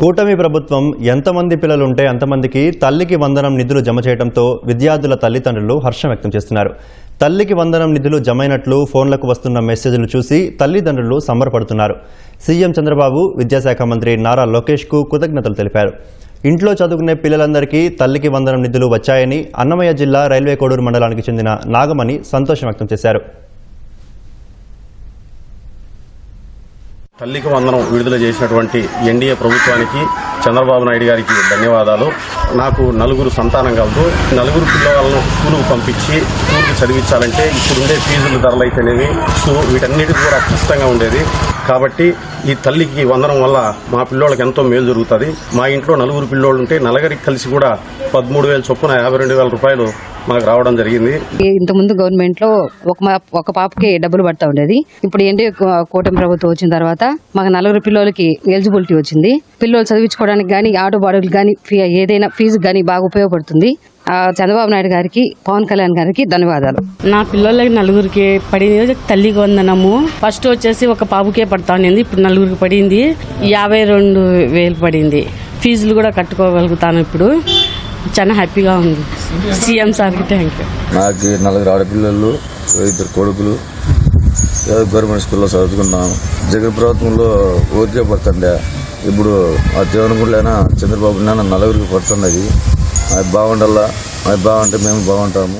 కూటమి ప్రభుత్వం ఎంతమంది పిల్లలుంటే అంతమందికి తల్లికి వందనం నిధులు జమ చేయడంతో విద్యార్థుల తల్లిదండ్రులు హర్షం వ్యక్తం చేస్తున్నారు. తల్లికి వందనం నిధులు జమైనట్లు ఫోన్లకు వస్తున్న మెసేజ్లు చూసి తల్లిదండ్రులు సంబరపడుతున్నారు. సీఎం చంద్రబాబు విద్యాశాఖ మంత్రి నారా లోకేష్కు కృతజ్ఞతలు తెలిపారు. ఇంట్లో చదువుకునే పిల్లలందరికీ తల్లికి వందనం నిధులు వచ్చాయని అన్నమయ్య జిల్లా రైల్వే కోడూరు మండలానికి చెందిన నాగమణి సంతోషం వ్యక్తం చేశారు. తల్లికి వందనం విడుదల చేసినటువంటి ఎన్డీఏ ప్రభుత్వానికి చంద్రబాబు నాయుడు గారికి ధన్యవాదాలు. నాకు నలుగురు సంతానం కలదు. నలుగురు పిల్లలను స్కూలుకు పంపించి స్కూల్కి చదివించాలంటే ఇప్పుడుండే ఫీజుల ధరలు అయితేనేవి సో వీటన్నిటికి కూడా కష్టంగా ఉండేది. కాబట్టి ఈ తల్లికి వందనం వల్ల మా పిల్లోళ్ళకి ఎంతో మేలు జరుగుతుంది. మా ఇంట్లో నలుగురు పిల్లోళ్ళు ఉంటే నలుగురికి కలిసి కూడా పదమూడు వేల చొప్పున యాభై రెండు వేల రూపాయలు మాకు రావడం జరిగింది. ఇంత ముందు గవర్నమెంట్లో ఒక మా- ఒక పాపకి డబ్బులు పడతా ఉండేది. ఇప్పుడు ఏంటి కూటమి ప్రభుత్వం వచ్చిన తర్వాత మాకు నలుగురు పిల్లలకి ఎలిజిబిలిటీ వచ్చింది. పిల్లలు చదివించుకోవడానికి కానీ ఆటో బాడుగులు కానీ ఏదైనా ఫీజు కానీ బాగా ఉపయోగపడుతుంది. ఆ, చంద్రబాబు నాయుడు గారికి పవన్ కళ్యాణ్ గారికి ధన్యవాదాలు. నా పిల్లలకి నలుగురికి పడింది. తల్లికి వందనము. ఫస్ట్ వచ్చేసి ఒక పాపకే పడతా ఉండింది. ఇప్పుడు నలుగురికి పడింది. యాభై రెండు వేలు పడింది. ఫీజులు కూడా కట్టుకోగలుగుతాను ఇప్పుడు. చాలా హ్యాపీగా ఉంది. సీఎం సార్కి థ్యాంక్ యూ నాకు నలుగురు ఆడపిల్లలు ఇద్దరు కొడుకులు ఏదో గవర్నమెంట్ స్కూల్లో చదువుకున్నాను జగన్ ప్రభుత్వంలో ఊరికే పడుతుండే ఇప్పుడు ఆ దేవనగుడిలోనా చంద్రబాబు నాన్న నలుగురికి పడుతున్నది అది బాగుండాలా? అది బాగుంటే మేము బాగుంటాము.